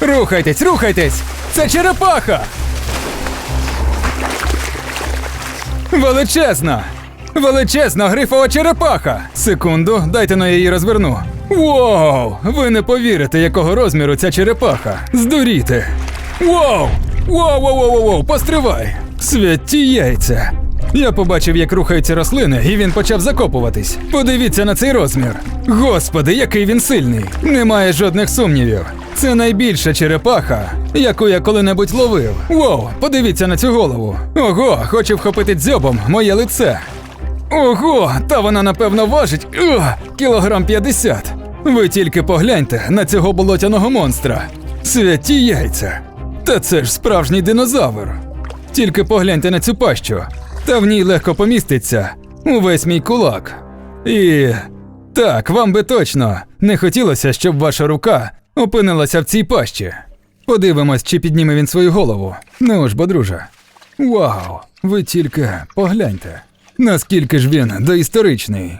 Рухайтесь, рухайтесь! Це черепаха! Величезна! Величезна грифова черепаха! Секунду, дайте на її розверну. Вау! Ви не повірите, якого розміру ця черепаха. Здуріти! Вау, вау, вау, вау, вау, постривай! Святі яйця! Я побачив, як рухаються рослини, і він почав закопуватись. Подивіться на цей розмір. Господи, який він сильний! Немає жодних сумнівів. Це найбільша черепаха, яку я коли-небудь ловив. Воу, подивіться на цю голову. Ого, хоче вхопити дзьобом моє лице. Ого, та вона напевно важить ух, кілограм 50. Ви тільки погляньте на цього болотяного монстра. Святі яйця. Та це ж справжній динозавр. Тільки погляньте на цю пащу, та в ній легко поміститься увесь мій кулак. І так, вам би точно не хотілося, щоб ваша рука опинилася в цій пащі. Подивимось, чи підніме він свою голову. Ну ж, бо друже. Вау, ви тільки погляньте. Наскільки ж він доісторичний.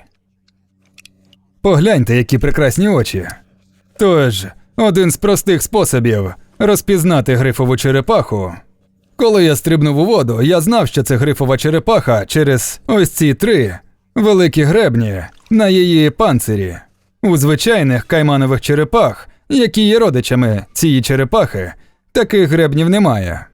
Погляньте, які прекрасні очі. Тож, один з простих способів розпізнати грифову черепаху. Коли я стрибнув у воду, я знав, що це грифова черепаха через ось ці три великі гребні на її панцирі. У звичайних кайманових черепах, які є родичами цієї черепахи, таких гребнів немає.